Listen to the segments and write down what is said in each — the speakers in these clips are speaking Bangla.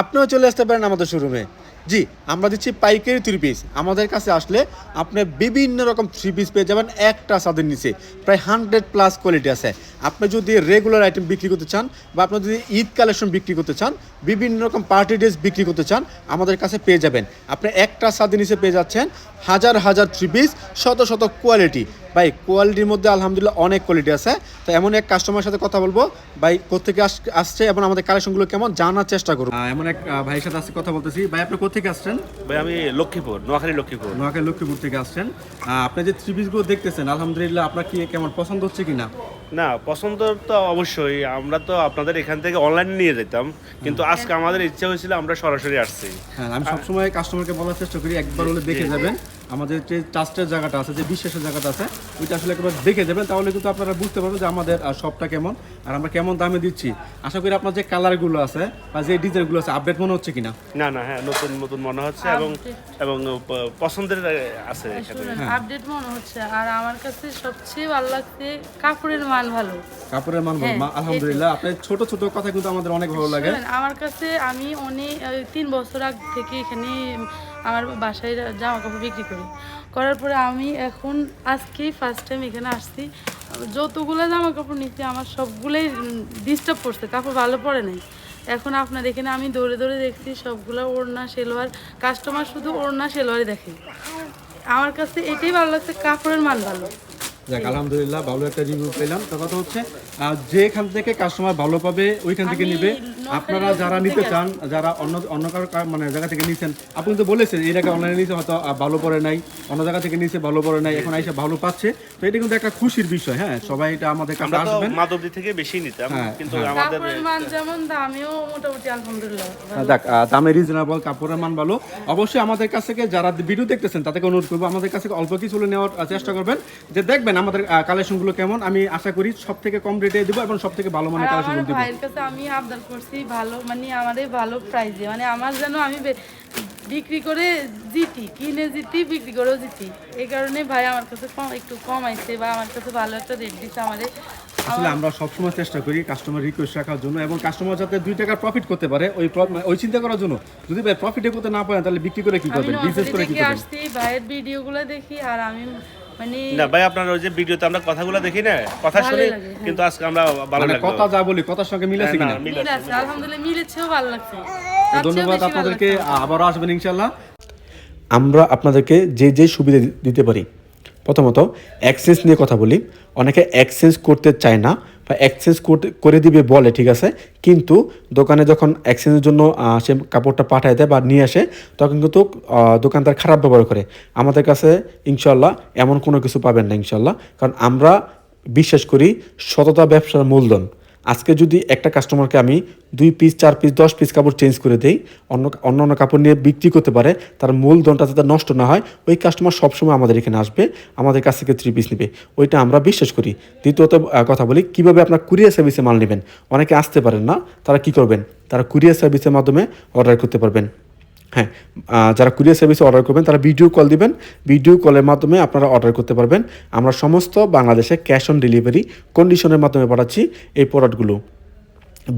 আপনিও চলে আসতে পারেন আমাদের শোরুমে জি, আমরা দিচ্ছি পাইকারি থ্রি পিস আমাদের কাছে আসলে আপনি বিভিন্ন রকম থ্রি পিস পেয়ে যাবেন, একটা ছাদের নিচে। প্রায় হান্ড্রেড প্লাস কোয়ালিটি আছে। আপনি যদি রেগুলার আইটেম বিক্রি করতে চান বা আপনি যদি ঈদ কালেকশন বিক্রি করতে চান, বিভিন্ন রকম পার্টি ড্রেস বিক্রি করতে চান, আমাদের কাছে পেয়ে যাবেন। আপনি একটা ছাদের নিচে পেয়ে যাচ্ছেন হাজার হাজার থ্রি পিস শত শত কোয়ালিটি ভাই কোয়ালিটির মধ্যে আলহামদুলিল্লাহ অনেক কোয়ালিটি আছে। তো এমন এক কাস্টমারের সাথে কথা বলব। ভাই কোথেকে আসছে এবং আমাদের কালেকশনগুলো কেমন জানার চেষ্টা করব এমন এক ভাইয়ের সাথে আজকে কথা বলতেছি। ভাই আপনি কোথেকে আসছেন? ভাই আমি লক্ষ্মীপুর নোয়াখালী লক্ষ্মীপুর। নোয়াখালী লক্ষ্মীপুর থেকে আসছেন। আপনি যে থ্রি পিসগুলো দেখতেছেন আলহামদুলিল্লাহ আপনার কি কেমন পছন্দ হচ্ছে কিনা? না পছন্দ তো অবশ্যই। আমরা তো আপনাদের এখান থেকে অনলাইনে নিয়ে যেতাম। কিন্তু আজকে আমাদের ইচ্ছা হয়েছিল আমরা সরাসরি আসছি। হ্যাঁ আমি সবসময় কাস্টমারকে বলার চেষ্টা করি একবার হলে দেখে যাবেন। আমাদের যে ট্রাস্টের জায়গাটা আছে যে বিশ্বাসের জায়গাটা আছে ওইটা আসলে একবার দেখে যাবেন তাহলে কিন্তু আপনারা বুঝতে পারবেন যে আমাদের শপটা কেমন আর আমরা কেমন দামে দিচ্ছি। আশা করি আপনার যে কালারগুলো আছে বা যে ডিজাইনগুলো আছে আপডেট মনে হচ্ছে কিনা? না না হ্যাঁ নতুন নতুন মনে হচ্ছে এবং এবং পছন্দের আছে হ্যাঁ। আপডেট মনে হচ্ছে। আর আমার কাছে সবচেয়ে ভালো লাগছে কাপড়ের মান ভালো। কাপড়ের মান ভালো। হ্যাঁ, আলহামদুলিল্লাহ। আপনার ছোট ছোট কথা কিন্তু আমাদের অনেক ভালো লাগে। আমার কাছে আমি অনেক তিন বছর আগ থেকে এখানে আমার বাসায় জামা কাপড় বিক্রি করি। করার পরে আমি এখন আজকেই ফার্স্ট টাইম এখানে আসছি। যতগুলো জামা কাপড় নিচ্ছি আমার সবগুলোই ডিস্টার্ব করছে কাপড় ভালো পড়ে নাই। এখন আপনার এখানে আমি দৌড়ে দৌড়ে দেখছি সবগুলো ওড়না সেলোয়ার কাস্টমার শুধু ওড়না সেলোয়ারই দেখে। আমার কাছে এটাই ভালো লাগছে কাপড়ের মান ভালো। যাক আলহামদুলিল্লাহ ভালো একটা রিভিউ পেলাম। তো কথা হচ্ছে যেখান থেকে কাস্টমার ভালো পাবে ওইখান থেকে নিবে। আপনারা যারা নিতে চান যারা অন্য অন্য কারও মানে জায়গা থেকে নিছেন আপনি তো বলেছেন এর আগে অনলাইনে নিয়েছে হয়তো ভালো পড়ে নাই অন্য জায়গা থেকে নিয়েছে ভালো পড়ে নাই এখন আইসা ভালো পাচ্ছে। তো এটা কিন্তু একটা খুশির বিষয় হ্যাঁ সবাই এটা আমাদের কাছে আমরা তো আসবেন। মাধবদী থেকে বেশি নিতাম হ্যাঁ, কিন্তু হ্যাঁ। আমাদের মান যেমন দামিও মোটামুটি আলহামদুলিল্লাহ। দেখ দামে রিজনেবল কাপড়ের মান ভালো। অবশ্যই আমাদের কাছ থেকে যারা ভিডিও দেখতেছেন তাদেরকে অনুরোধ করব আমাদের কাছ থেকে অল্প কিছু নেওয়ার চেষ্টা করবেন। যে দেখবেন আমাদের কালেকশনগুলো কেমন আমি আশা করি সব থেকে কম রেটে দেবো এবং সব থেকে ভালো মানের আমার কালেকশনগুলো দেবো। ভাইয়ের কাছে আমি আবদার করছি ভালো মানে আমাদের ভালো প্রাইজে মানে আমার যেন আমি বিক্রি করে জিতি কিনে জিতি বিক্রি করেও জিতি। এই কারণে ভাই আমার কাছে কম একটু কম আইছে বা আমার কাছে ভালো একটা রেট দিচ্ছে আমাদের। আসলে আমরা সবসময় চেষ্টা করি কাস্টমার রিকোয়েস্ট রাখার জন্য এবং কাস্টমার যাতে দুই টাকা প্রফিট করতে পারে ওই মানে ওই চিন্তা করার জন্য। যদি ভাই প্রফিটে করতে না পারেন তাহলে বিক্রি করে কি করবেন? বিজনেস করে কি করবেন? আসছি ভাইয়ের ভিডিওগুলো দেখি আর আমি মানে না ভাই আপনার ওই যে ভিডিওতে আমরা কথাগুলো দেখি না কথা শুনি হ্যাঁ। কিন্তু আজকে আমরা ভালো মানে লাগল। কথা যা বলি কথার সঙ্গে মিল আছে কিনা? মিল মিল আছে আলহামদুলিল্লাহ মিলেছেও ভালো লাগছে। ধন্যবাদ আপনাদেরকে। আবারও আসবেন ইনশাআল্লাহ। আমরা আপনাদেরকে যে যে সুবিধা দিতে পারি প্রথমত এক্সচেঞ্জ নিয়ে কথা বলি। অনেকে এক্সচেঞ্জ করতে চায় না বা এক্সচেঞ্জ করে দিবে বলে, ঠিক আছে? কিন্তু দোকানে যখন এক্সচেঞ্জের জন্য সে কাপড়টা পাঠায় দেয় বা নিয়ে আসে, তখন কিন্তু দোকানদার খারাপ ব্যবহার করে। আমাদের কাছে ইনশাল্লাহ এমন কোনো কিছু পাবেন না ইনশাল্লাহ কারণ আমরা বিশ্বাস করি সততা ব্যবসার মূলধন। আজকে যদি একটা কাস্টমারকে আমি দুই পিস চার পিস দশ পিস কাপড় চেঞ্জ করে দেই, অন্য অন্য অন্য কাপড় নিয়ে বিক্রি করতে পারে, তার মূলধনটা যাতে নষ্ট না হয়, ওই কাস্টমার সবসময় আমাদের এখানে আসবে, আমাদের কাছ থেকে থ্রি পিস নেবে। ওইটা আমরা বিশ্বাস করি। দ্বিতীয়ত কথা বলি, কীভাবে আপনার কুরিয়ার সার্ভিসে মাল নেবেন? অনেকে আসতে পারেন না, তারা কি করবেন? তারা কুরিয়ার সার্ভিসের মাধ্যমে অর্ডার করতে পারবেন। হ্যাঁ যারা কুরিয়ার সার্ভিসে অর্ডার করবেন, তারা ভিডিও কল দিবেন। ভিডিও কলের মাধ্যমে আপনারা অর্ডার করতে পারবেন। আমরা সমস্ত বাংলাদেশে ক্যাশ অন ডেলিভারি কন্ডিশনের মাধ্যমে পাঠাচ্ছি এই প্রোডাক্টগুলো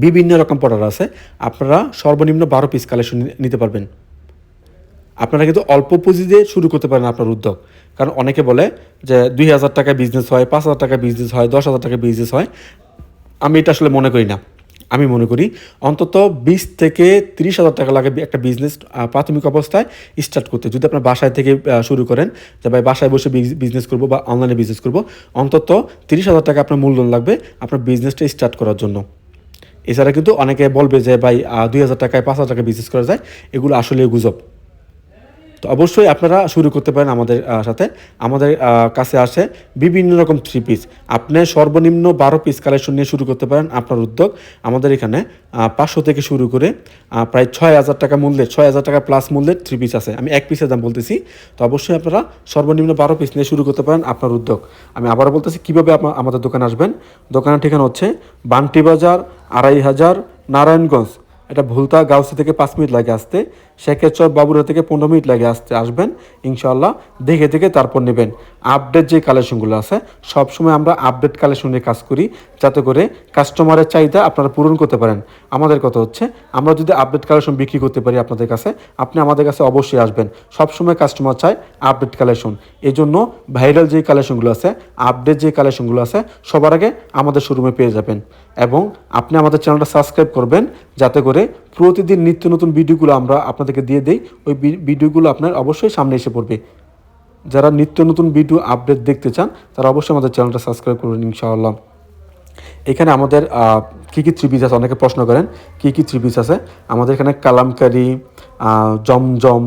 বিভিন্ন রকম প্রোডাক্ট আছে। আপনারা সর্বনিম্ন বারো পিস কালেকশন নিতে পারবেন। আপনারা কিন্তু অল্প পুঁজি দিয়ে শুরু করতে পারেন আপনার উদ্যোগ। কারণ অনেকে বলে যে দুই হাজার টাকা বিজনেস হয়, পাঁচ হাজার টাকা বিজনেস হয়, দশ হাজার টাকা বিজনেস হয়। আমি এটা আসলে মনে করি না। আমি মনে করি, অন্তত বিশ থেকে তিরিশ হাজার টাকা লাগে একটা বিজনেস প্রাথমিক অবস্থায় স্টার্ট করতে। যদি আপনার বাসায় থেকে শুরু করেন, যে ভাই বাসায় বসে বিজনেস করব বা অনলাইনে বিজনেস করব, অন্তত তিরিশ হাজার টাকা আপনার মূলধন লাগবে আপনার বিজনেসটা স্টার্ট করার জন্য। এছাড়া কিন্তু অনেকে বলবে যে ভাই দুই হাজার টাকায় পাঁচ হাজার টাকায় বিজনেস করা যায়, এগুলো আসলে গুজব। তো অবশ্যই আপনারা শুরু করতে পারেন আমাদের সাথে। আমাদের কাছে আসে বিভিন্ন রকম থ্রি পিস আপনি সর্বনিম্ন বারো পিস কালেকশন নিয়ে শুরু করতে পারেন আপনার উদ্যোগ। আমাদের এখানে পাঁচশো থেকে শুরু করে প্রায় ছয় হাজার টাকা মূল্যের, ছয় হাজার টাকা প্লাস মূল্যের থ্রি পিস আছে। আমি এক পিসের দাম বলতেছি। তো অবশ্যই আপনারা সর্বনিম্ন বারো পিস নিয়ে শুরু করতে পারেন আপনার উদ্যোগ। আমি আবারও বলতেছি, কীভাবে আমাদের দোকানে আসবেন? দোকানের ঠিকানা হচ্ছে বান্টি বাজার, আড়াই হাজার, নারায়ণগঞ্জ। এটা ভুলতা গাউসি থেকে পাঁচ মিনিট লাগে আসতে। শেখেরচর বাবুরা থেকে পনেরো মিনিট লাগে আসতে, আসবেন ইনশাল্লাহ দেখে দেখে তারপর নেবেন। আপডেট যে কালেকশনগুলো আছে, সবসময় আমরা আপডেট কালেকশনের কাজ করি, যাতে করে কাস্টমারের চাহিদা আপনারা পূরণ করতে পারেন। আমাদের কথা হচ্ছে, আমরা যদি আপডেট কালেকশন বিক্রি করতে পারি আপনাদের কাছে, আপনি আমাদের কাছে অবশ্যই আসবেন। সবসময় কাস্টমার চায় আপডেট কালেকশন এই জন্য ভাইরাল যে কালেকশনগুলো আছে আপডেট যে কালেকশনগুলো আছে, সবার আগে আমাদের শোরুমে পেয়ে যাবেন। এবং আপনি আমাদের চ্যানেলটা সাবস্ক্রাইব করবেন, যাতে করে প্রতিদিন নিত্য নতুন ভিডিওগুলো আমরা আপনাদেরকে দিয়ে দেই। ওই ভিডিওগুলো আপনার অবশ্যই সামনে এসে পড়বে। যারা নিত্য নতুন ভিডিও আপডেট দেখতে চান, তারা অবশ্যই আমাদের চ্যানেলটা সাবস্ক্রাইব করবেন ইনশাআল্লাহ। এখানে আমাদের কী কী পিস আছে? অনেকে প্রশ্ন করেন, কী কী পিস আছে? আমাদের এখানে কালামকারি জমজম,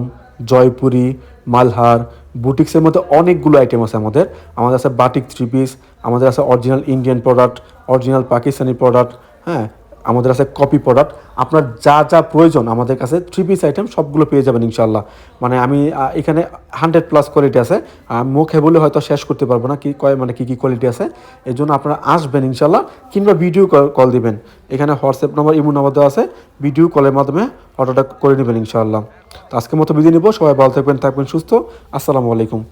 জয়পুরি, মালহার, বুটিক্সের মধ্যে অনেকগুলো আইটেম আছে আমাদের। আমাদের আছে বাটিক থ্রি পিস আমাদের আছে original Indian product original Pakistani product হ্যাঁ আমাদের আছে কপি প্রোডাক্ট আপনার যা যা প্রয়োজন আমাদের কাছে থ্রি পিস আইটেম সবগুলো পেয়ে যাবেন ইনশাল্লাহ মানে আমি এখানে হান্ড্রেড প্লাস কোয়ালিটি আছে। মুখে বলে হয়তো শেষ করতে পারব না কি, কয় মানে কী কী কোয়ালিটি আছে। এই জন্য আপনারা আসবেন ইনশাল্লাহ কিংবা ভিডিও কল দিবেন। এখানে হোয়াটসঅ্যাপ নাম্বার ইমো নাম্বার দেওয়া আছে। ভিডিও কলের মাধ্যমে অর্ডারটা করে নেবেন ইনশাআল্লাহ। তো আজকের মতো বিদায় নিব। সবাই ভালো থাকবেন থাকবেন সুস্থ। আসসালামু আলাইকুম।